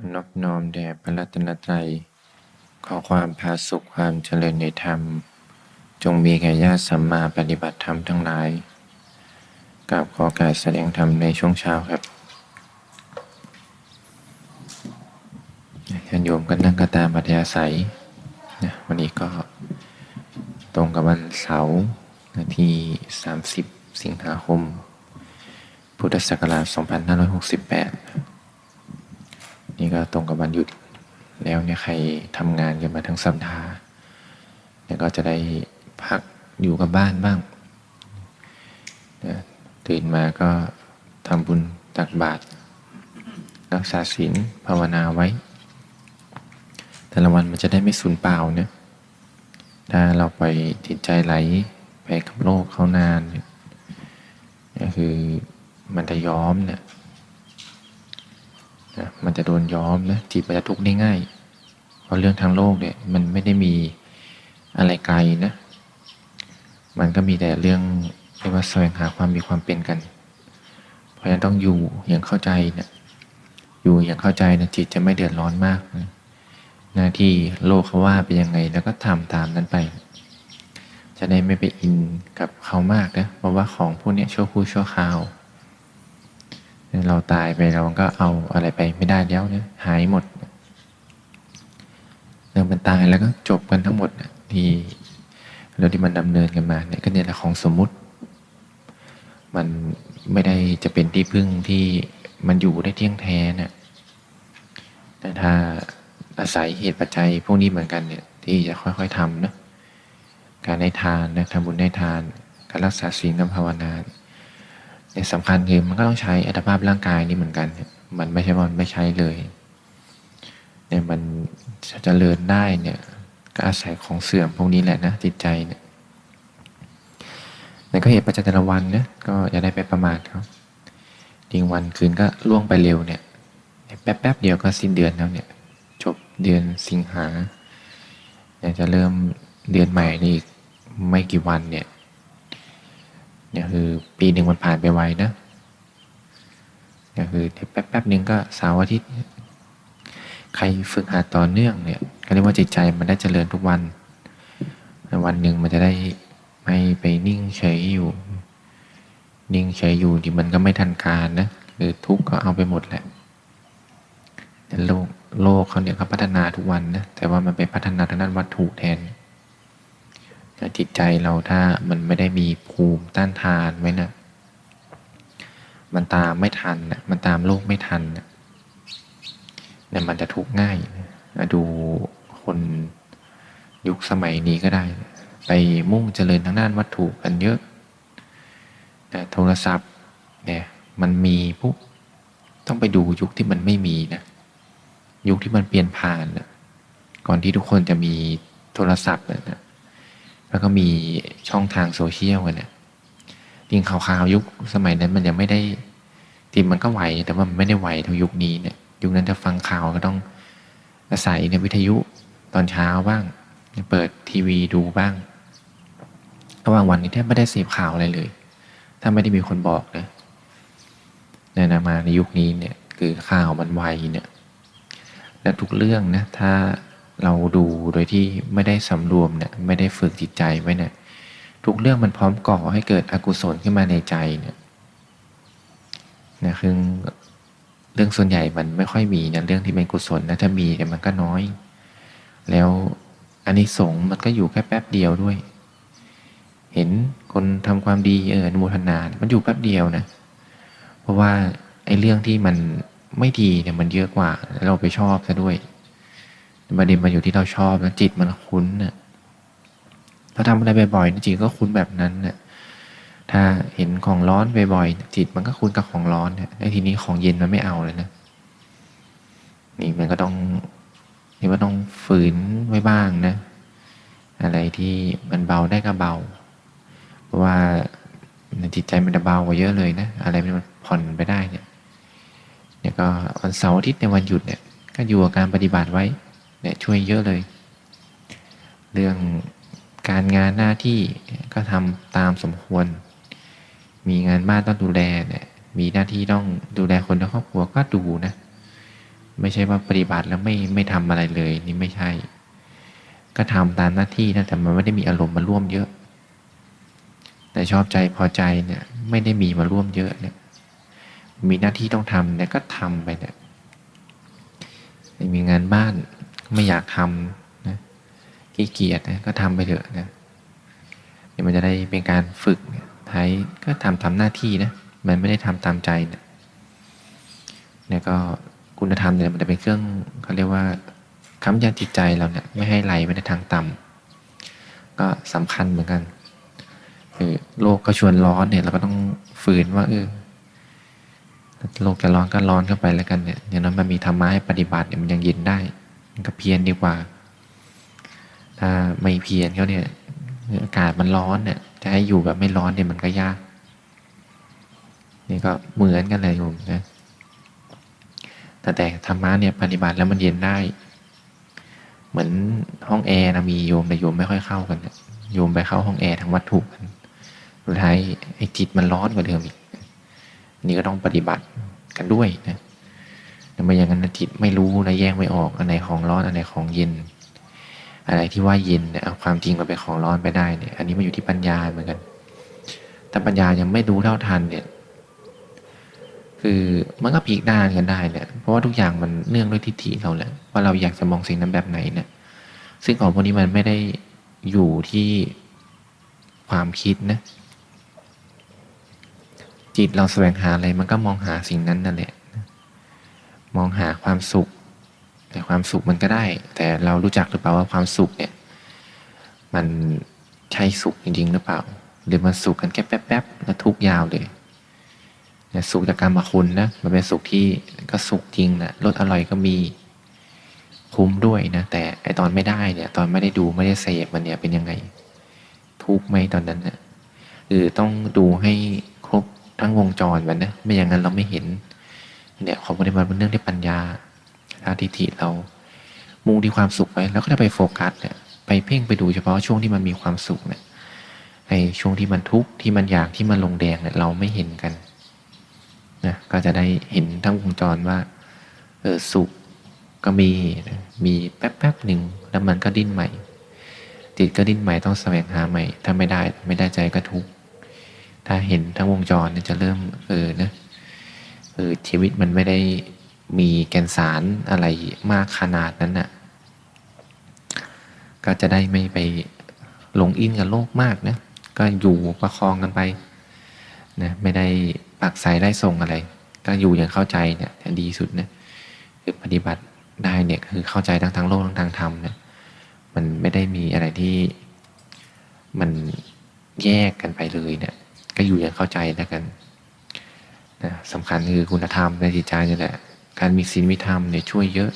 อนอบน้อมแด่พระรัตนตรัย ขอความพาสุขความเจริญในธรรม จงมีแก่ญาติสัมมาปฏิบัติธรรมทั้งหลายกราบขอการแสดงธรรมในช่วงเช้าครับญาติโยมก็นั่งกระตามปัทยาศัยนะวันนี้ก็ตรงกับวันเสาร์ที่ 30 สิงหาคม พุทธศักราช 2568 นี่ก็ตรงกับวันหยุดแล้วเนี่ยใครทำงานกันมาทั้งสัปดาห์เนี่ยก็จะได้พักอยู่กับบ้านบ้างนะตื่นมาก็ทำบุญตักบาตรรักษาศีลภาวนาไว้ แต่ละวันมันจะได้ไม่สูญเปล่าเนี่ยถ้าเราไปจิตใจไหลไปกับโลกเขานานเนี่ยก็คือมันจะย้อมเนี่ย นะมันจะโดนย้อมนะจิตมันจะทุกข์ได้ง่าย เพราะเรื่องทางโลกเนี่ยมันไม่ได้มีอะไรไกลนะ มันก็มีแต่เรื่องเรียกว่าแสวงหาความมีความเป็นกัน เพราะฉะนั้นต้องอยู่อย่างเข้าใจนะอยู่อย่างเข้าใจนะจิตจะไม่เดือดร้อนมากนะหน้าที่โลกเขาว่าเป็นยังไงแล้วก็ทำตามนั้นไป จะได้ไม่ไปอินกับเขามากนะเพราะว่าของพวกนี้ชั่วคู่ชั่วคราว เราตายไปเราก็เอาอะไรไปไม่ได้แล้วเนี่ยหายหมดเรื่องมันตายแล้วก็จบกันทั้งหมดนะที่เราที่มันดำเนินกันมาเนี่ยก็เนี่ยแหละของสมมุติ มันไม่ได้จะเป็นที่พึ่งที่มันอยู่ได้เที่ยงแท้น่ะแต่ถ้าอาศัยเหตุปัจจัยพวกนี้เหมือนกันเนี่ยที่จะค่อยๆทำเนาะการให้ทานนะทำบุญให้ทาน การรักษาศีลการภาวนา เนี่สำคัญคือมันก็ต้องใช้อัตภาพร่างกายนี่เหมือนกันเนี่ยมันไม่ใช่มันไม่ใช้เลยเนี่ยมันจะเจริญได้เนี่ยก็อาศัยของเสื่อมพวกนี้แหละนะจิตใจเนี่ยนั่นก็เหตุปัจจัยแต่ละวันนะก็อย่าได้ไปประมาทเขาทิ้งวันคืนก็ล่วงไปเร็วเนี่ยแป๊บแป๊บๆเดียวก็สิ้นเดือนแล้วเนี่ย จบเดือนสิงหาเนี่ยจะเริ่มเดือนใหม่นี่อีกไม่กี่วันเนี่ย เนี่ยคือปีหนึ่งมันผ่านไปไวนะเนี่ยคือแป๊บแป๊บนึงก็เสาร์อาทิตย์ ใครฝึกหัดต่อเนื่องเนี่ยก็เรียกว่าจิตใจมันได้เจริญทุกวัน วันหนึ่งมันจะได้ไม่ไปนิ่งเฉยอยู่ นิ่งเฉยอยู่ที่มันก็ไม่ทันการนะคือทุกข์ก็เอาไปหมดแหละแต่โลกโลกเขาเนี่ยเขาพัฒนาทุกวันนะแต่ว่ามันไปพัฒนาทางด้านวัตถุแทน จิตใจเราถ้ามันไม่ได้มีภูมิต้านทานไว้นะมันตามไม่ทันนะมันตามโลกไม่ทันนะเนี่ยมันจะทุกข์ง่ายนะดูคนยุคสมัยนี้ก็ได้ ไปมุ่งเจริญทางด้านวัตถุกันเยอะนะโทรศัพท์เนี่ยมันมีปุ๊บต้องไปดูยุคที่มันไม่มีนะยุคที่มันเปลี่ยนผ่านนะก่อนที่ทุกคนจะมีโทรศัพท์นะ แล้วก็มีช่องทางโซเชียลกันเนี่ยจริงข่าวๆยุคสมัยนั้นมันยังไม่ได้จริงมันก็ไหวแต่ว่ามันไม่ได้ไหวเท่ายุคนี้เนี่ยยุคนั้นจะฟังข่าวก็ต้องอาศัยในวิทยุตอนเช้าบ้าง เปิดทีวีดูบ้างระหว่างวันนี้แทบไม่ได้เสพข่าวอะไรเลย ถ้าไม่ได้มีคนบอกนะเนี่ยนะมาในยุคนี้เนี่ยคือข่าวมันไวเนี่ยและทุกเรื่องนะถ้า เราดูโดยที่ไม่ได้สำรวมเนี่ยไม่ได้ฝึกจิตใจไว้เนี่ยทุกเรื่องมันพร้อมก่อให้เกิดอกุศลขึ้นมาในใจเนี่ยนะคือเรื่องส่วนใหญ่มันไม่ค่อยมีนะเรื่องที่เป็นกุศลนะถ้ามีแต่มันก็น้อย แล้วอันนี้สงส์มันก็อยู่แค่แป๊บเดียวด้วย เห็นคนทำความดีเอออนุโมทนา มันอยู่แป๊บเดียวนะ เพราะว่าไอ้เรื่องที่มันไม่ดีเนี่ยมันเยอะกว่าแล้วเราไปชอบซะด้วย ประเด็นมาอยู่ที่เราชอบแล้วจิตมันคุ้นเนี่ยเราทำอะไรบ่อยๆจิตก็คุ้นแบบนั้นเนี่ยถ้าเห็นของร้อนบ่อยๆจิตมันก็คุ้นกับของร้อนเนี่ยไอ้ทีนี้ของเย็นมันไม่เอาเลยนะนี่มันก็ต้องนี่ว่าต้องฝืนไว้บ้างนะ อะไรที่มันเบาได้ก็เบา เพราะว่าจิตใจมันจะเบากว่าเยอะเลยนะ อะไรมันผ่อนไปได้เนี่ยเนี่ยก็วันเสาร์อาทิตย์ในวันหยุดเนี่ย ก็อยู่กับการปฏิบัติไว้ เนี่ยช่วยเยอะเลย เรื่องการงานหน้าที่ก็ทำตามสมควร มีงานบ้านต้องดูแลเนี่ยมีหน้าที่ต้องดูแลคนในครอบครัวก็ดูนะ ไม่ใช่ว่าปฏิบัติแล้วไม่ไม่ทำอะไรเลย นี่ไม่ใช่ ก็ทำตามหน้าที่นะแต่มันไม่ได้มีอารมณ์มาร่วมเยอะ แต่ชอบใจพอใจเนี่ยไม่ได้มีมาร่วมเยอะเนี่ยมีหน้าที่ต้องทำเนี่ยก็ทำไปเนี่ยมีงานบ้าน ไม่อยากทำนะขี้เกียจนะก็ทำไปเถอะนะเดี๋ยวมันจะได้เป็นการฝึกเนี่ยไทยก็ทำทำหน้าที่นะมันไม่ได้ทำตามใจเนี่ยเนี่ยก็คุณธรรมเนี่ยมันจะเป็นเครื่องเขาเรียกว่าค้ำยันจิตใจเราเนี่ยไม่ให้ไหลไปในทางต่ำก็สำคัญเหมือนกันคือโลกก็ชวนร้อนเนี่ยเราก็ต้องฝืนว่าเออโลกจะร้อนก็ร้อนเข้าไปแล้วกันเนี่ยอย่างนั้นมันมีธรรมะให้ปฏิบัติเนี่ยมันยังเย็นได้ ก็เพียรดีกว่า ถ้าไม่เพียรเขาเนี่ยอากาศมันร้อนเนี่ยจะให้อยู่แบบไม่ร้อนเนี่ยมันก็ยาก นี่ก็เหมือนกันเลยโยมนะแต่แต่ธรรมะเนี่ยปฏิบัติแล้วมันเย็นได้ เหมือนห้องแอร์นะมีโยมแต่โยมไม่ค่อยเข้ากันโยมไปเข้าห้องแอร์ทางวัตถุกันสุดท้ายไอ้จิตมันร้อนกว่าเดิมอีกนี่ก็ต้องปฏิบัติกันด้วยนะ แต่ไมอย่างนั้นจิตไม่รู้นะแยกไม่ออก อันไหนของร้อน อันไหนของเย็น อะไรที่ว่าเย็นเนี่ยเอาความจริงมาเป็นของร้อนไปได้เนี่ย อันนี้มันอยู่ที่ปัญญาเหมือนกัน แต่ปัญญายังไม่รู้เท่าทันเนี่ย คือมันก็พลิกด้านกันได้เนี่ย เพราะว่าทุกอย่างมันเนื่องด้วยทิฏฐิเราแหละ ว่าเราอยากจะมองสิ่งนั้นแบบไหนเนี่ย ซึ่งของพวกนี้มันไม่ได้อยู่ที่ความคิดนะจิตเราแสวงหาอะไรมันก็มองหาสิ่งนั้นนั่นแหละ มองหาความสุข แต่ความสุขมันก็ได้ แต่เรารู้จักหรือเปล่าว่าความสุขเนี่ย มันใช่สุขจริงๆหรือเปล่า หรือมันสุขกันแค่แป๊บๆแล้วทุกยาวเลยเนี่ยสุขจากการมาคุณนะมันเป็นสุขที่ก็สุขจริงนะรสอร่อยก็มีคุ้มด้วยนะแต่ไอตอนไม่ได้เนี่ย ตอนไม่ได้ดูไม่ได้เสพมันเนี่ยเป็นยังไง ทุกไหมตอนนั้นนะคือต้องดูให้ครบทั้งวงจรมันนะไม่อย่างนั้นเราไม่เห็น เนี่ยของปฏิบัติเป็นเรื่องที่ปัญญาอาทิฏฐิเรา มุ่งที่ความสุขไปแล้วก็จะไปโฟกัสเนี่ยไปเพ่งไปดูเฉพาะช่วงที่มันมีความสุขเนี่ยไอช่วงที่มันทุกข์ที่มันอยากที่มันลงแดงเนี่ยเราไม่เห็นกันนะก็จะได้เห็นทั้งวงจรว่าเออสุขก็มีนะมีแป๊บๆหนึ่งแล้วมันก็ดิ้นใหม่จิตก็ดิ้นใหม่ต้องแสวงหาใหม่ ถ้าไม่ได้ไม่ได้ใจก็ทุกข์ถ้าเห็นทั้งวงจรเนี่ยจะเริ่มเออนะ เออชีวิตมันไม่ได้มีแกนสารอะไรมากขนาดนั้นน่ะ ก็จะได้ไม่ไปหลงอินกับโลกมากนะ ก็อยู่ประคองกันไปนะไม่ได้ปักใส่ได้ส่งอะไร ก็อยู่อย่างเข้าใจเนี่ยดีสุดนะคือปฏิบัติได้เนี่ยคือเข้าใจทั้งทางโลกทั้งทางธรรมเนี่ยมันไม่ได้มีอะไรที่มันแยกกันไปเลยเนี่ยก็อยู่อย่างเข้าใจแล้วกัน สำคัญคือคุณธรรมในจิตใจนี่แหละ การมีศีลมีธรรมเนี่ยช่วยเยอะ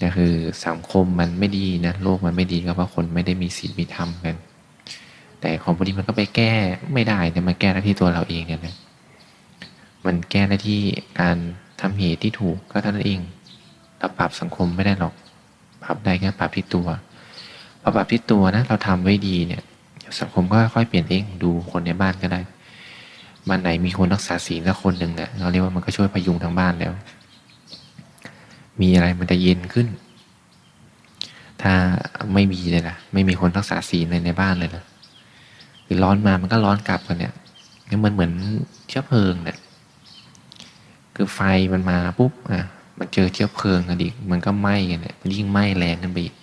นี่คือสังคมมันไม่ดีนะโลกมันไม่ดีก็เพราะคนไม่ได้มีศีลมีธรรมกัน แต่ของพวกนี้มันก็ไปแก้ไม่ได้แต่มันแก้ได้ที่ตัวเราเองเนี่ยนะมันแก้ได้ที่การทำเหตุที่ถูกก็เท่านั้นเองเราปรับสังคมไม่ได้หรอกปรับได้แค่ปรับที่ตัวพอปรับที่ตัวนะเราทำไว้ดีเนี่ย สังคมก็ค่อยเปลี่ยนเองดูคนในบ้านก็ได้ บ้านไหนมีคนรักษาศีลสักคนหนึ่งเนี่ยเราเรียกว่ามันก็ช่วยพยุงทางบ้านแล้ว มีอะไรมันจะเย็นขึ้น ถ้าไม่มีเลยนะไม่มีคนรักษาศีลเลยในบ้านเลยนะคือร้อนมามันก็ร้อนกลับกันเนี่ยนี่มันเหมือนเชื้อเพลิงเนี่ยคือไฟมันมาปุ๊บอะมันเจอเชื้อเพลิงกันอีกมันก็ไหม้กันเนี่ยยิ่งไหม้แรงขึ้นไปอีก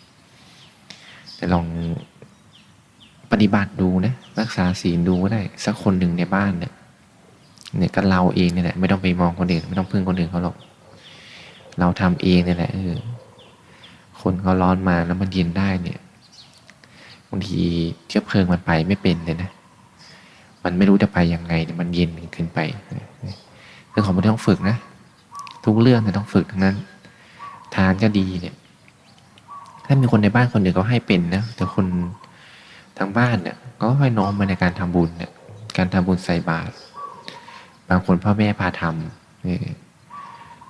แต่ลองปฏิบัติดูนะรักษาศีลดูก็ได้ สักคนหนึ่งในบ้านเนี่ย เนี่ยก็เราเองเนี่ยแหละไม่ต้องไปมองคนอื่นไม่ต้องพึ่งคนอื่นเขาหรอก เราทำเองเนี่ยแหละเออคนเขาร้อนมาแล้วมันเย็นได้เนี่ยบางทีเชื้อเพลิงมันไปไม่เป็นเลยนะมันไม่รู้จะไปยังไงมันเย็นขึ้นไปเรื่องของมันต้องฝึกนะทุกเรื่องเนี่ยต้องฝึกทั้งนั้น ทานก็ดีเนี่ย ถ้ามีคนในบ้านคนหนึ่งเขาให้เป็นนะแต่คนทางบ้านเนี่ยก็ค่อยน้อมมาในการทำบุญเนี่ย การทำบุญใส่บาตร บางคนพ่อแม่พาทำเนี่ย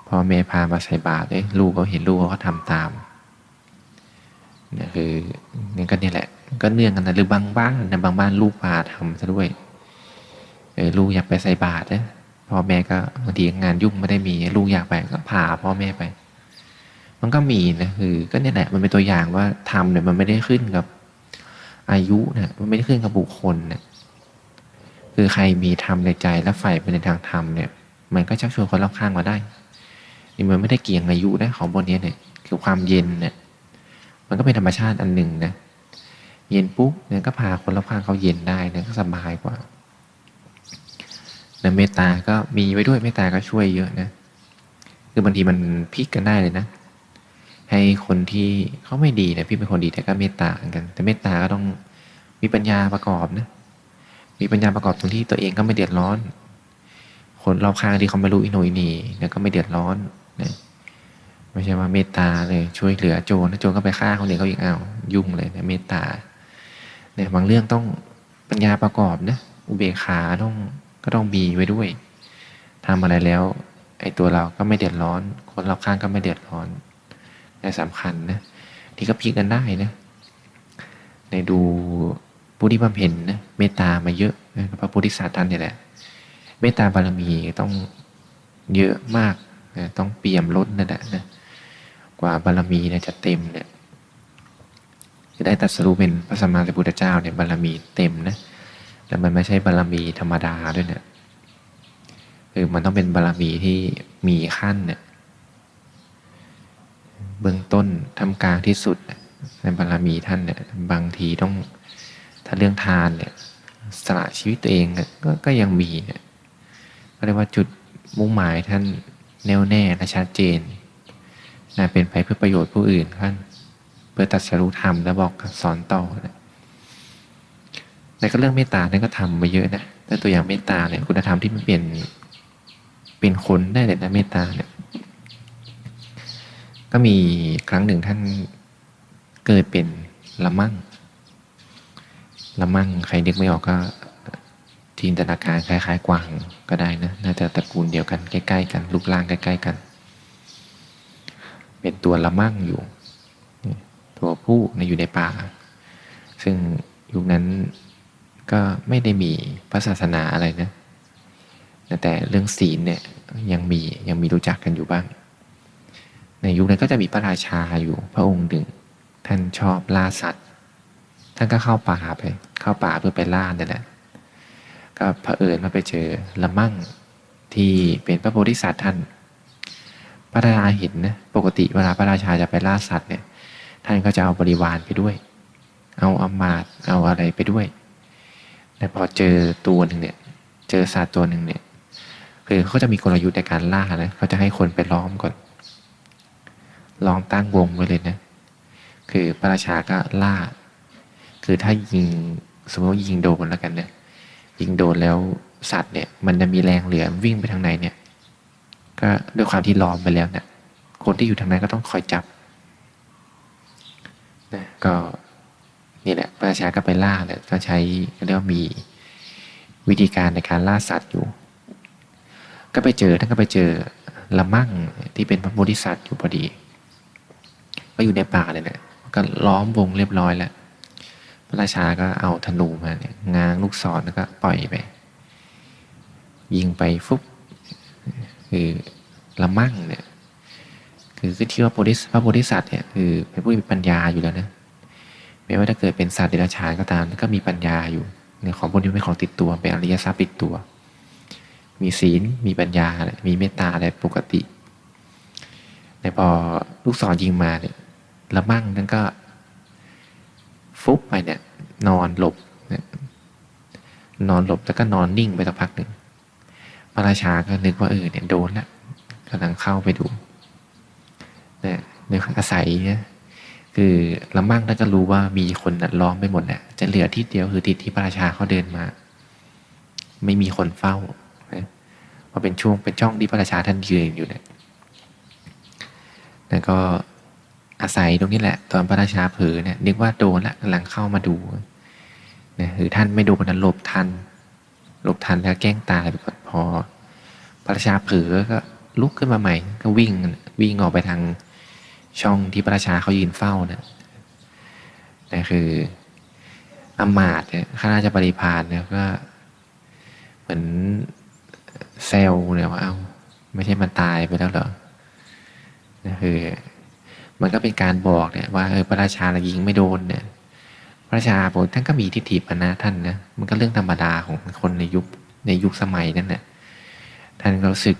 พ่อแม่พามาใส่บาตรเลยลูกเขาเห็นลูกเขาก็ทำตามเนี่ยคือนี่ก็นี่แหละ ก็เนื่องกันนะหรือบางบ้านนะบางบ้านลูกพาทำซะด้วยเออลูกอยากไปใส่บาตรนะพพ่อแม่ก็บางทีงานยุ่งไม่ได้มี ลูกอยากไปก็พาพ่อแม่ไป มันก็มีนะคือก็เนี่ยแหละมันเป็นตัวอย่างว่าทำเนี่ยมันไม่ได้ขึ้นกับอายุนะมันไม่ได้ขึ้นกับบุคคลนะ คือใครมีธรรมในใจและใฝ่ไปในทางธรรมเนี่ย มันก็ชักชวนคนรอบข้างมาได้ นี่มันไม่ได้เกี่ยงอายุนะของบนนี้เนี่ยคือความเย็นเนี่ย มันก็เป็นธรรมชาติอันหนึ่งนะ เย็นปุ๊บเนี่ยก็พาคนรอบข้างเขาเย็นได้เนี่ยก็สบายกว่านะเมตตาก็มีไว้ด้วยเมตตาก็ช่วยเยอะนะ คือบางทีมันพลิกกันได้เลยนะ ให้คนที่เขาไม่ดีเนี่ยพี่เป็นคนดีแต่ก็เมตตาเหมือนกัน แต่เมตตาก็ต้องมีปัญญาประกอบนะ มีปัญญาประกอบตรงที่ตัวเองก็ไม่เดือดร้อน คนรอบข้างที่เขาไม่รู้อิโนยหนีเนี่ยก็ไม่เดือดร้อนนะไม่ใช่ว่าเมตตาเลยช่วยเหลือโจรนะโจรก็ไปฆ่าคนอื่นเขาอีกเอายุ่งเลยนะเมตตาเนี่ยบางเรื่องต้องปัญญาประกอบนะอุเบกขาต้องก็ต้องมีไว้ด้วยทำอะไรแล้วไอ้ตัวเราก็ไม่เดือดร้อน คนรอบข้างก็ไม่เดือดร้อนนี่สำคัญนะที่ก็พลิกกันได้นะในดู ผู้ที่บำเพ็ญนะเมตตามาเยอะนะพระโพธิสัตว์ท่านเนี่ยแหละ เมตตาบารมีต้องเยอะมากนะต้องเปี่ยมล้นนั่นแหละนะกว่าบารมีนี่ยจะเต็มเนี่ยจะได้ตรัสรู้เป็นพระสัมมาสัมพุทธเจ้าเนี่ยบารมีเต็มนะแต่มันไม่ใช่บารมีธรรมดาด้วยเนี่ยคือมันต้องเป็นบารมีที่มีขั้นเนี่ยเบื้องต้นทำกลางที่สุดในบารมีท่านเนี่ยบางทีต้อง ถ้าเรื่องทานเนี่ยสละชีวิตตัวเองก็ก็ยังมีเนี่ยก็เรียกว่าจุดมุ่งหมายท่านแน่วแน่และชัดเจนนะเป็นไปเพื่อประโยชน์ผู้อื่นท่านเพื่อตัดสรู้ธรรมและบอกสอนต่อนะในก็เรื่องเมตตาเนี่ยก็ทำมาเยอะนะแต่ตัวอย่างเมตตาเนี่ยคุณธรรมที่มันเปลี่ยนเป็นคนได้เลยนะเมตตาเนี่ยก็มีครั้งหนึ่งท่านเกิดเป็นละมั่ง ละมั่งใครนึกไม่ออกก็จินตนาการคล้ายๆ กวางก็ได้นะน่าจะตระกูลเดียวกันใกล้ๆกันรูปร่างใกล้ๆกัน เป็นตัวละมั่งอยู่ ตัวผู้ในอยู่ในป่า ซึ่งยุคนั้นก็ไม่ได้มีพระศาสนาอะไรนะแต่เรื่องศีลเนี่ยยังมียังมีรู้จักกันอยู่บ้าง ในยุคนั้นก็จะมีพระราชาอยู่พระองค์หนึ่ง ท่านชอบล่าสัตว์ ท่านก็เข้าป่าไป เข้าป่าเพื่อไปล่าเนี่ยแหละก็เผอิญมาไปเจอละมั่งที่เป็นพระโพธิสัตว์ท่าน พระราชาเห็นนะปกติเวลาพระราชาจะไปล่าสัตว์เนี่ยท่านก็จะเอาบริวารไปด้วย เอาอำมาตเอาอะไรไปด้วย แต่พอเจอตัวหนึ่งเนี่ยเจอสัตว์ตัวหนึ่งเนี่ยคือเขาจะมีกลยุทธ์ในการล่านะเขาจะให้คนไปล้อมก่อนล้อมตั้งวงไว้เลยนะคือพระราชาก็ล่า คือถ้ายิงสมมติว่ายิงโดนแล้วกันเนี่ย ยิงโดนแล้วสัตว์เนี่ย มันจะมีแรงเหลือวิ่งไปทางไหนเนี่ย ก็ด้วยความที่ล้อมไปแล้วเนี่ยคนที่อยู่ทางนั้นก็ต้องคอยจับนะก็นี่แหละพระราชาก็ไปล่าเนี่ยก็ใช้เรียกว่ามีวิธีการในการล่าสัตว์อยู่ ก็ไปเจอท่านก็ไปเจอละมั่งที่เป็นพระโพธิสัตว์อยู่พอดี ก็อยู่ในป่าเลยเนี่ยก็ล้อมวงเรียบร้อยแล้ว พระราชาก็เอาธนูมาเนี่ยง้างลูกศรแล้วก็ปล่อยไป ยิงไปฟุบคือละมั่งเนี่ยคือคือที่ว่าโพธิพระโพธิสัตว์เนี่ยคือเป็นผู้มีปัญญาอยู่แล้วนะไม่ว่าถ้าเกิดเป็นสัตว์เดรัจฉานก็ตามก็มีปัญญาอยู่เนี่ยของพวกนี้เป็นของติดตัวเป็นอริยทรัพย์ติดตัว มีศีลมีปัญญามีเมตตาอะไรปกติในพอลูกศรยิงมาเนี่ยละมั่งนั่นก็ ฟุบไปเนี่ย นอนหลบเนี่ยนอนหลบแล้วก็นอนนิ่งไปสักพักหนึ่งพระราชาก็นึกว่าเออเนี่ยโดนแล้วกำลังเข้าไปดูเนี่ยในอาศัยเนี่ยคือละมั่งท่านก็รู้ว่ามีคนน่ะล้อมไปหมดแหละจะเหลือที่เดียวคือทิศที่พระราชาเขาเดินมา ไม่มีคนเฝ้านะเพราเป็นช่วงเป็นช่องที่พระราชาท่านยืนอยู่เนี่ยแล้วก็ อาศัยตรงนี้แหละ ตอนพระราชาเผลอเนี่ยนึกว่าโดนละกำลังเข้ามาดูนะหรือท่านไม่ดนนั้นหลบทันหลบทันแล้วแกล้งตายไปก่อนพอ พระราชาเผลอก็ลุกขึ้นมาใหม่ ก็วิ่งวิ่งออกไปทางช่องที่พระราชาเขายืนเฝ้านะนั่คืออมาตย์เนี่ยข้าราชบริพารเนี่ยก็เหมือนเซวเนี่ยว่าเอา้าไม่ใช่มันตายไปแล้วเหรอนะคือ มันก็เป็นการบอกเนี่ยว่าเออพระราชาละยิงไม่โดนเนี่ยพระราชาผมท่านก็มีทิฏฐิปนะท่านนะมันก็เรื่องธรรมดาของคนในยุคในยุคสมัยนั้นน่ะท่านก็รู้สึก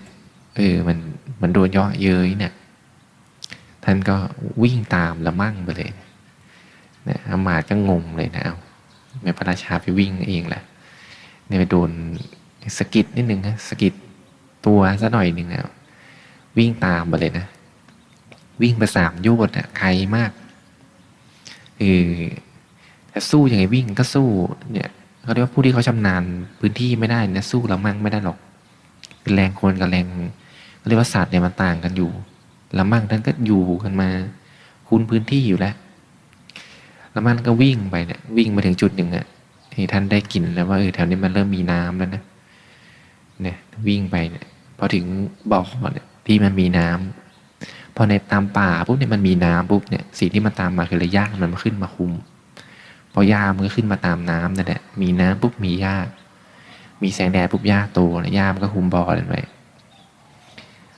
เออมันมันโดนย่อเย้ยเนี่ย ท่านก็วิ่งตามละมั่งไปเลยนะอามาตก็งงเลยนะเอาแม่พระราชาไปวิ่งเองแหละเนี่ยไปโดนสกิดนิดนึงนะสกิดตัวซะหน่อยหนึ่งนะวิ่งตามไปเลยนะ วิ่งไปสามโยชน์อะไกลมากคือแต่สู้ยังไงวิ่งก็สู้เนี่ยเขาเรียกว่าผู้ที่เขาชำนาญพื้นที่ไม่ได้นะสู้ละมั่งไม่ได้หรอกแรงคนกับแรงเขาเรียกว่าศาสตร์เนี่ยมันต่างกันอยู่ละมั่งท่านก็อยู่กันมา คุ้นพื้นที่อยู่แล้วละมั่งก็วิ่งไปเนี่ยวิ่งมาถึงจุดหนึ่งอะท่านได้กลิ่นแล้วว่าเออแถวนี้มันเริ่มมีน้ำแล้วนะเนี่ยวิ่งไปเนี่ยพอถึงบ่อเนี่ยที่มันมีน้ำ พอในตามป่าปุ๊บเนี่ยมันมีน้ำปุ๊บเนี่ยสิ่งที่มันตามมาคือระยะมันมาขึ้นมาคุม พอหญ้ามันก็ขึ้นมาตามน้ำนั่นแหละมีน้ำปุ๊บมีหญ้า มีแสงแดดปุ๊บหญ้าโตหญ้ามันก็คุมบ่อนั่นไว้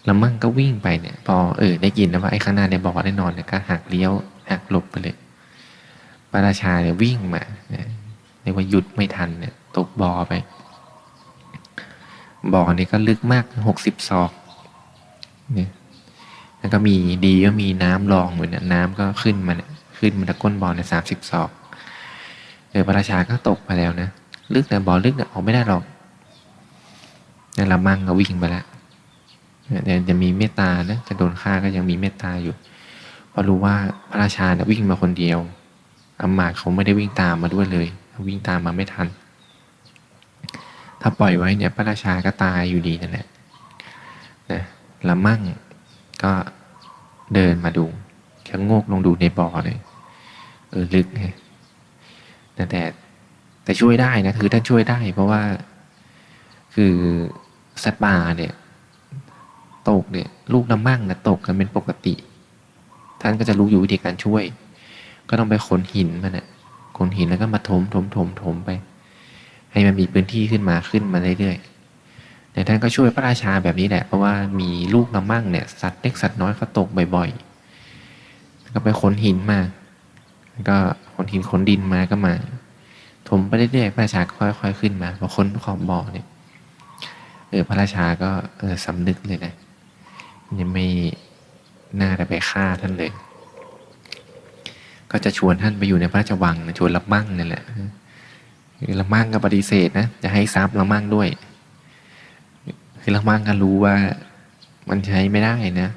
แล้วมั่งก็วิ่งไปเนี่ย พอเออได้ยินแล้วว่าไอ้ข้างหน้าในบ่อแน่นอนเนี่ยก็หักเลี้ยวหักหลบไปเลยพระราชาเนี่ยวิ่งมาเนี่ยเรียกว่าหยุดไม่ทันเนี่ยตกบ่อไปบ่อนี่ก็ลึกมากหกสิบศอกเนี่ย แล้วก็มีดีก็มีน้ำรองเหมือนน้ำก็ขึ้นมาเนี่ยขึ้นมาจากก้นบ่อในสามสิบศอกเออพระราชาก็ตกไปแล้วนะลึกแต่บ่อลึกเนี่ยออกไม่ได้หรอกนี่ละมั่งก็วิ่งไปแล้วเนี่ยจะมีเมตตานะจะโดนฆ่าก็ยังมีเมตตาอยู่เพราะรู้ว่าพระราชาเนี่ยวิ่งมาคนเดียวอำมาเขาไม่ได้วิ่งตามมาด้วยเลย วิ่งตามมาไม่ทัน ถ้าปล่อยไว้เนี่ยพระราชาก็ตายอยู่ดีนั่นแหละนะละมั่ง ก็เดินมาดูชะโงกลงดูในบ่อเลยเออลึกไงแต่แต่แต่ช่วยได้นะคือท่านช่วยได้ เพราะว่าคือสัตว์ป่าเนี่ยตกเนี่ยลูกน้ำมั่งนะตกกันเป็นปกติ ท่านก็จะรู้อยู่วิธีการช่วย ก็ต้องไปขนหินมันนะขนหินแล้วก็มาถมถมถมถมไป ให้มันมีพื้นที่ขึ้นมาขึ้นมาเรื่อยๆ แต่ท่านก็ช่วยพระราชาแบบนี้แหละ เพราะว่ามีลูกน้ำมั่งเนี่ยสัตว์เล็กสัตว์น้อยเขาตกบ่อยๆก็ไปขนหินมาก็ขนหินขนดินมาก็มา ถมไปเรื่อยๆพระราชาก็ค่อย ๆ ขึ้นมาพอค้นขอบบ่อเนี่ยเออพระราชาก็เออสำนึกเลยนะยังไม่น่าจะไปฆ่าท่านเลย ก็จะชวนท่านไปอยู่ในพระราชวังนะชวนละมั่งนั่นแหละละมั่งก็ปฏิเสธนะจะให้ทรัพย์ละมั่งด้วย คือละมั่งก็รู้ว่ามันใช้ไม่ได้นะ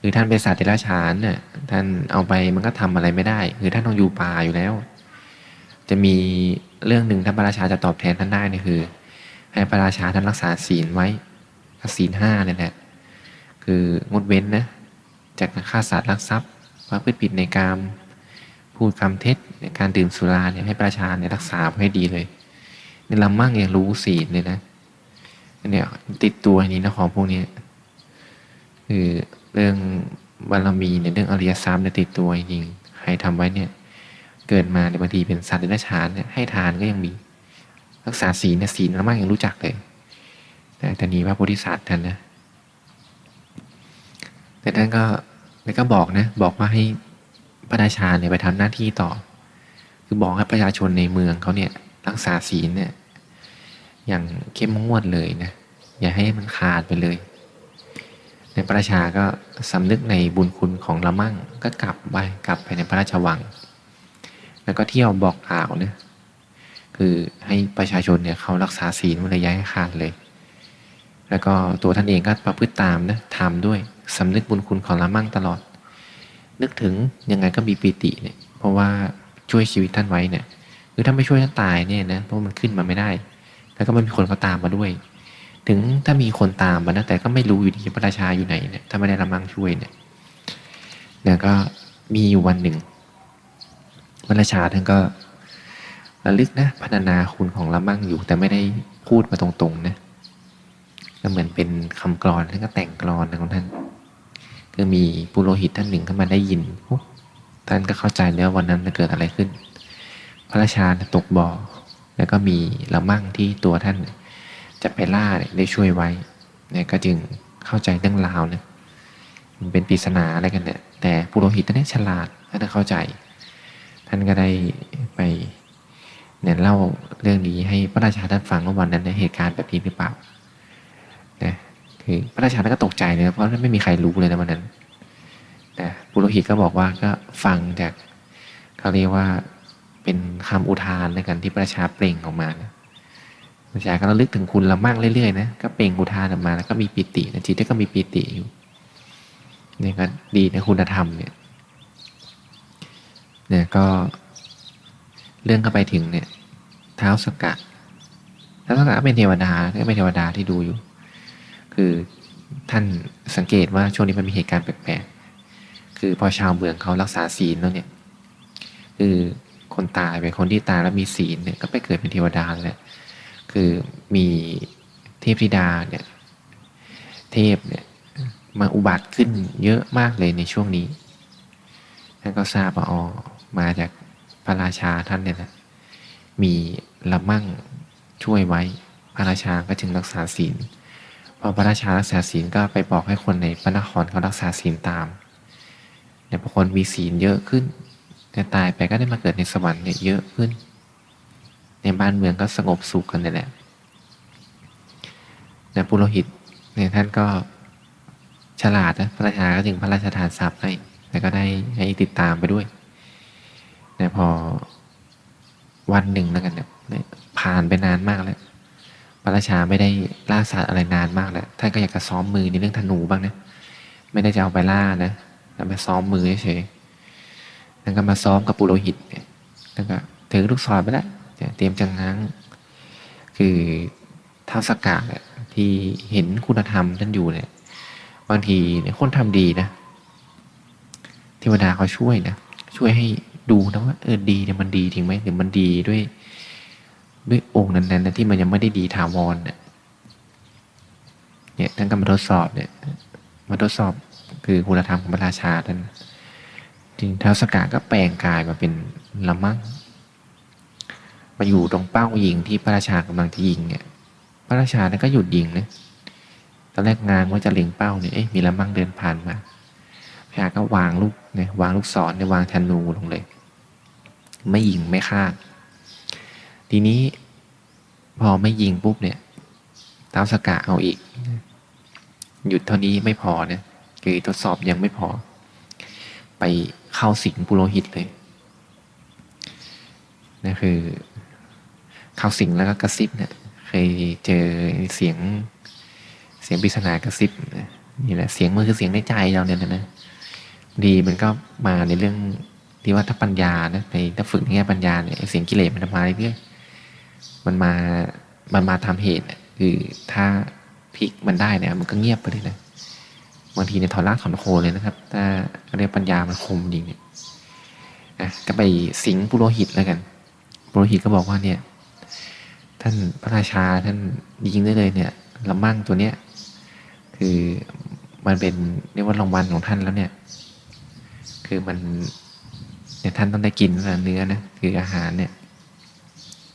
คือท่านเป็นสัตว์เดรัจฉานเนี่ยท่านเอาไปมันก็ทำอะไรไม่ได้ คือท่านต้องอยู่ป่าอยู่แล้ว จะมีเรื่องหนึ่งท่านพระราชาจะตอบแทนท่านได้นี่คือ ให้พระราชาท่านรักษาศีลไว้ศีลห้าเนี่ยแหละคืองดเว้นนะจากฆ่าสัตว์ลักทรัพย์ประพฤติผิดในการพูดคำเท็จในการดื่มสุราเนี่ยให้ประชาเนี่ยรักษาให้ดีเลยในลำมั่งยังรู้ศีลเลยนะ เนี่ยติดตัวนี้นะของพวกนี้คือเรื่องบารมีเนี่ยเรื่องอริยทรัพย์เนี่ยติดตัวจริงใครทำไว้เนี่ย เกิดมาในบางทีเป็นสัตว์เดรัจฉานเนี่ยให้ทานก็ยังมี รักษาศีลเนี่ยศีลละมั่งยังรู้จักเลย แต่แต่นี้พระโพธิสัตว์ท่านนะแต่ท่านก็แล้วก็บอกนะ บอกว่าให้พระราชาเนี่ยไปทำหน้าที่ต่อ คือบอกให้ประชาชนในเมืองเขาเนี่ย รักษาศีลเนี่ย อย่างเข้มงวดเลยนะ อย่าให้มันขาดไปเลย ในพระราชาก็สำนึกในบุญคุณของละมั่งก็กลับไปกลับไปในพระราชวัง แล้วก็เที่ยวบอกกล่าวนะคือให้ประชาชนเนี่ยเขารักษาศีลไม่ได้ย้ายขาดเลย แล้วก็ตัวท่านเองก็ประพฤติตามนะทำด้วยสำนึกบุญคุณของละมั่งตลอด นึกถึงยังไงก็มีปีติเนี่ย เพราะว่าช่วยชีวิตท่านไว้เนี่ย คือถ้าไม่ช่วยท่านตายเนี่ยนะ เพราะมันขึ้นมาไม่ได้ แล้วก็ไม่มีคนเขาตามมาด้วย ถึงถ้ามีคนตามมานะแต่ก็ไม่รู้อยู่ดีพระราชาอยู่ไหนเนี่ยถ้าไม่ได้ละมังช่วยเนี่ยนี่ก็มีอยู่วันหนึ่งพระราชาท่านก็ระลึกนะพัฒนาคุณของละมั่งอยู่ แต่ไม่ได้พูดมาตรงๆนะก็เหมือนเป็นคำกรอนท่านก็แต่งกรอนของท่านก็มีปุโรหิตท่านหนึ่งเข้ามาได้ยินท่านก็เข้าใจแล้ววันนั้นจะเกิดอะไรขึ้น พระราชาตกบ่อ แล้วก็มีละมั่งที่ตัวท่านจะไปล่าได้ช่วยไว้เนี่ยก็จึงเข้าใจเรื่องราวนะมันเป็นปริศนาอะไรกันเนี่ยแต่ปุโรหิตท่านนี้ฉลาดท่านเข้าใจ ท่านก็ได้ไปเนี่ยเล่าเรื่องนี้ให้พระราชาท่านฟังว่าวันนั้นในยเหตุการณ์แบบนี้หรือเปล่านะคือพระราชาท่านก็ตกใจเลยนะเพราะท่านไม่มีใครรู้เลยนะวันนั้นนะปุโรหิตก็บอกว่าก็ฟังจากเขาเรียกว่า เป็นคำอุทานในกันที่พระราชาเปล่งออกมานะพระราชาก็ระลึกถึงคุณละมั่งเรื่อยๆนะก็เปล่งอุทานออกมาแล้วก็มีปิตินะจิตก็มีปิติอยู่เนี่ยก็ดีในะคุณธรรมเนี่ยเนี่ยก็เรื่องก็ไปถึงเนี่ยเท้าสกกะเท้าสกกะก็เป็นเทวดาก็เป็นเทวดาที่ดูอยู่ คือท่านสังเกตว่าช่วงนี้มันมีเหตุการณ์แปลกๆ คือพอชาวเมืองเขารักษาศีลแล้วเนี่ย คือ คนตายไปคนที่ตายแล้วมีศีลเนี่ยก็ไปเกิดเป็นเทวดาเลยแหละคือมีเทพธิดาเนี่ยเทพเนี่ยมาอุบัติขึ้นเยอะมากเลยในช่วงนี้ท่านก็ทราบว่าอ๋อมาจากพระราชาท่านเนี่ยแหละมีละมั่งช่วยไว้พระราชาก็จึงรักษาศีลพอพระราชารักษาศีลก็ไปบอกให้คนในพระนครเขารักษาศีลตามเนี่ยพอคนมีศีลเยอะขึ้น แต่ตายไปก็ได้มาเกิดในสวรรค์เนี่ยเยอะขึ้น ในบ้านเมืองก็สงบสุขกันนี่แหละแต่ปุโรหิตเนี่ยท่านก็ฉลาดนะพระราชาก็จึงพระราชทานทรัพย์ให้แล้วก็ได้ให้ติดตามไปด้วยเนี่ยพอวันหนึ่งแล้วกันเนี่ยผ่านไปนานมากแล้วพระราชาไม่ได้ล่าสัตว์อะไรนานมากแล้วท่านก็อยากจะซ้อมมือในเรื่องธนูบ้างนะไม่ได้จะเอาไปล่านะแต่ไปซ้อมมือเฉย ท่านก็มาซ้อมกับปุโรหิตเนี่ยแล้วก็ถือลูกศรไปแล้วเตรียมจะง้าง คือท้าสกาเนี่ยที่เห็นคุณธรรมท่านอยู่เนี่ยบางทีคนทำดีนะเทวดาเขาช่วยนะช่วยให้ดูนะว่าเออดีเนี่ยมันดีจริงไหมหรือมันดีด้วย ด้วยองค์นั้นๆนะที่มันยังไม่ได้ดีถาวรเนี่ยเนี่ยท่านก็มาทดสอบเนี่ยมาทดสอบคือคุณธรรมของพระราชาท่าน จริงท้าวสกาก็แปลงกายมาเป็นละมั่งมาอยู่ตรงเป้ายิงที่พระราชากำลังจะยิงเนี่ย พระราชาเนี่ยก็หยุดยิงนะตอนแรกงานว่าจะเล็งเป้าเนี่ยเอ๊ะมีละมั่งเดินผ่านมาพระราก็วางลูกเนี่ยวางลูกศรเนี่ยวางธนูลงเลย ไม่ยิงไม่ฆ่าทีนี้พอไม่ยิงปุ๊บเนี่ยท้าวสกะเอาอีก หยุดเท่านี้ไม่พอเนี่ยคือทดสอบยังไม่พอไป เข้าสิงปุโรหิตเลยนั่นคือเข้าสิงแล้วก็กระซิบเนี่ยเคยเจอเสียงเสียงปริศนากระซิบนี่แหละเสียงมันคือเสียงในใจเราเนี่ยนะดีมันก็มาในเรื่องที่ว่าถ้าปัญญานะในถ้าฝึกในแง่ปัญญาเนี่ยเสียงกิเลสมันมาเรื่อยๆมันมามันมาทำเหตุคือถ้าพลิกมันได้เนี่ย มันก็เงียบไปเลยนะ บางทีในถอนรากถอนโคนเลยนะครับ ถ้าเรียกปัญญามันคมจริงเนี่ยนะก็ไปสิงปุโรหิตแล้วกันปุโรหิตก็บอกว่าเนี่ย ท่านพระราชาท่านยิงได้เลยเนี่ยละมั่งตัวเนี้ยคือมันเป็นเรียกว่ารางวัลของท่านแล้วเนี่ย คือมันเนี่ยท่านต้องได้กินเนื้อนะคืออาหารเนี่ย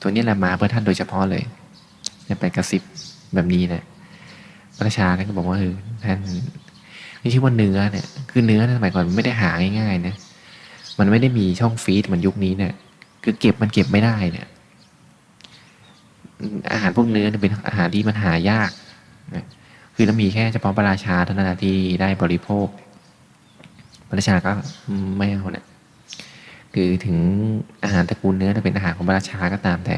ตัวนี้แหละมาเพื่อท่านโดยเฉพาะเลยจะไปกระซิบแบบนี้นะพระราชาท่านก็บอกว่าเออท่าน นี่ชื่อว่าเนื้อเนี่ย คือเนื้อสมัยก่อนไม่ได้หาง่ายๆนะมันไม่ได้มีช่องฟีดเหมือนยุคนี้เนี่ยคือเก็บมันเก็บไม่ได้เนี่ย อาหารพวกเนื้อเป็นอาหารที่มันหายากนะคือแล้วมีแค่เฉพาะพระราชาเท่านั้นที่ได้บริโภคพระราชาก็ไม่เอาเนี่ยคือถึงอาหารตระกูลเนื้อจะเป็นอาหารของพระราชาก็ตามแต่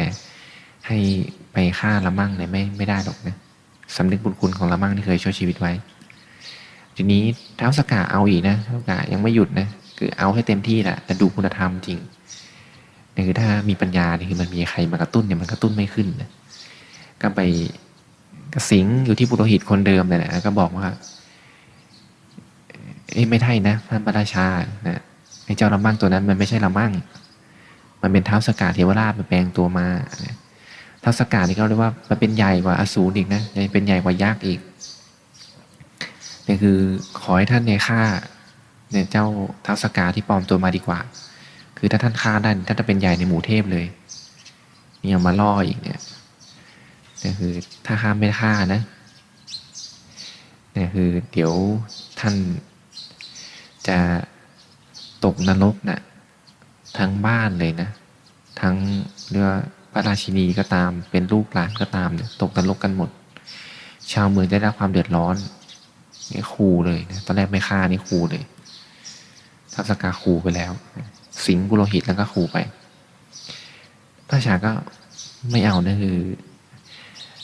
ให้ไปฆ่าละมั่งเนี่ยไม่ไม่ได้หรอกนะสำนึกบุญคุณของละมั่งที่เคยช่วยชีวิตไว้ ทีนี้เท้าสกาเอาอีกนะเท้าสกายังไม่หยุดนะคือเอาให้เต็มที่แหละแต่ดูคุณธรรมจริงนี่คือถ้ามีปัญญานี่คือมันมีใครมากระตุ้นเนี่ยมันกระตุ้นไม่ขึ้นนะก็ไปกระสิงอยู่ที่ปุโรหิตคนเดิมเนี่ยแหละก็บอกว่าเอ้ไม่ใช่นะท่านพระราชานะไอ้เจ้าละมั่งตัวนั้นมันไม่ใช่ละมั่ง มันเป็นเท้าสกาเทวราชมันแปลงตัวมาเท้าสกานี่เขาเรียกว่ามันเป็นใหญ่กว่าอสูรอีกนะเป็นใหญ่กว่ายักษ์อีก นี่คือขอให้ท่านเนี่ยฆ่าเนี่ยเจ้าท้าวสกาที่ปลอมตัวมาดีกว่า คือถ้าท่านฆ่าได้ท่านจะเป็นใหญ่ในหมู่เทพเลยนี่เอามาล่ออีกเนี่ยนี่คือถ้าฆ่าไม่ฆ่านะเนี่ยคือเดี๋ยวท่านจะตกนรกนะ่ะทั้งบ้านเลยนะ ทั้งเรือพระราชินีก็ตาม เป็นลูกหลานก็ตามเนี่ยตกนรกกันหมด ชาวเมืองได้รับความเดือดร้อน นี่คูเลยนะตอนแรกไม่ฆ่านี่คูเลยทัพสกาคูไปแล้ว สิงกุโรหิตแล้วก็คูไปพระชาก็ไม่เอานะคือ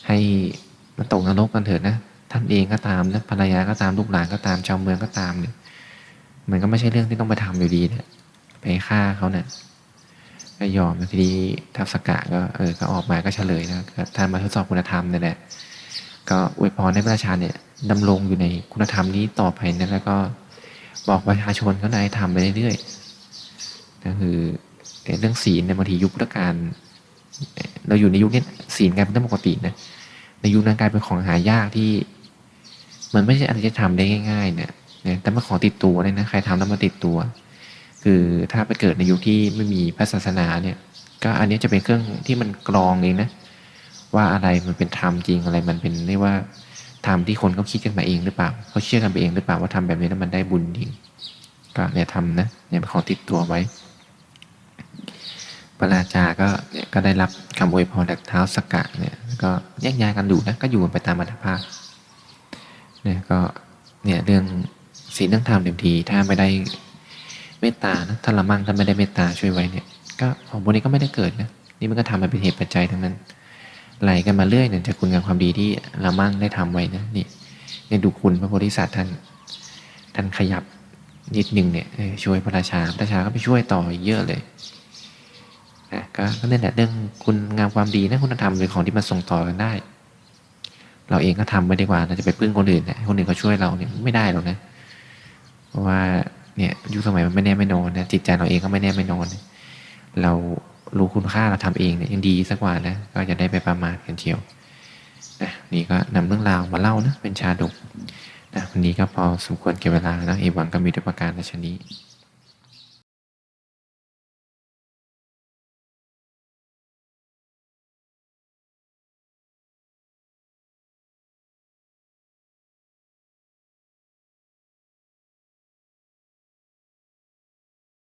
ให้มันตกนรกกันเถิดนะท่านเองก็ตามนะภรรยาก็ตามลูกหลานก็ตามชาวเมืองก็ตามเนี่ยมันก็ไม่ใช่เรื่องที่ต้องไปทำอยู่ดีเนี่ยไปฆ่าเขาเนี่ยก็ยอมทีนี้ทัพสกะก็เออก็ออกมาก็เฉลยนะท่านมาทดสอบคุณธรรมนี่แหละ ก็อวยพรให้ประชาชนเนี่ยดำรงอยู่ในคุณธรรมนี้ต่อไปนะแล้วก็บอกประชาชนเขาได้ทำไปเรื่อยๆก็คือเรื่องศีลในบางทียุคพุทธกาลเราอยู่ในยุคนี้ศีลกลายเป็นเรื่องปกตินะในยุคนั้นกลายเป็นของหายากที่ มันไม่ใช่อะไรที่ทำได้ง่ายๆเนี่ยเนี่ยแต่มาของติดตัวเลยนะใครทำแล้วมาติดตัว คือถ้าไปเกิดในยุคที่ไม่มีพระศาสนาเนี่ย ก็อันนี้จะเป็นเครื่องที่มันกรองเองนะ ว่าอะไรมันเป็นธรรมจริงอะไรมันเป็นเรียกว่าธรรมที่คนเขาคิดกันมาเองหรือเปล่าเขาเชื่อกันไปเองหรือเปล่าว่าทำแบบนี้แล้วมันได้บุญจริงก็เนี่ยทำนะเนี่ยเป็นของติดตัวไว้พระราชาก็เนี่ยก็ได้รับคำอวยพรจากเท้าสกกะเนี่ยก็แยกย้ายกันอยู่นะก็อยู่กันไปตามอัตภาพเนี่ยก็เนี่ยเรื่องศีลเรื่องธรรมเต็มทีถ้าไม่ได้เมตตานะถ้าละมั่งถ้าไม่ได้เมตตาช่วยไว้เนี่ย ก็ของพวกนี้ก็ไม่ได้เกิดนะนี่มันก็ทำมาเป็นเหตุปัจจัยทั้งนั้น ไหลกันมาเรื่อยเนี่ยจากคุณงามความดีที่ละมั่งได้ทำไว้นะนี่เนี่ยดูคุณพระโพธิสัตว์ท่าน ท่านขยับนิดนึงเนี่ยช่วยพระราชาพระราชาก็ไปช่วยต่ออีกเยอะเลยนะก็นั่นแหละเรื่องคุณงามความดีนะคุณธรรมเป็นของที่มันส่งต่อกันได้ เราเองก็ทำไม่ดีกว่าเราจะไปพึ่งคนอื่นเนี่ยคนอื่นเขาช่วยเราเนี่ยไม่ได้หรอกนะ เพราะว่าเนี่ยยุคสมัยมันไม่แน่ไม่นอนนะจิตใจเราเองก็ไม่แน่ไม่นอน เรา รู้คุณค่าเราทำเองเนี่ยยังดีสักกว่านะก็จะได้ไปประมาทกันเชียวนะนี่ก็นำเรื่องราวมาเล่านะเป็นชาดกนะวันนี้ก็พอสมควรเก็บเวลานะเอวังก็มีด้วยประการในชนี้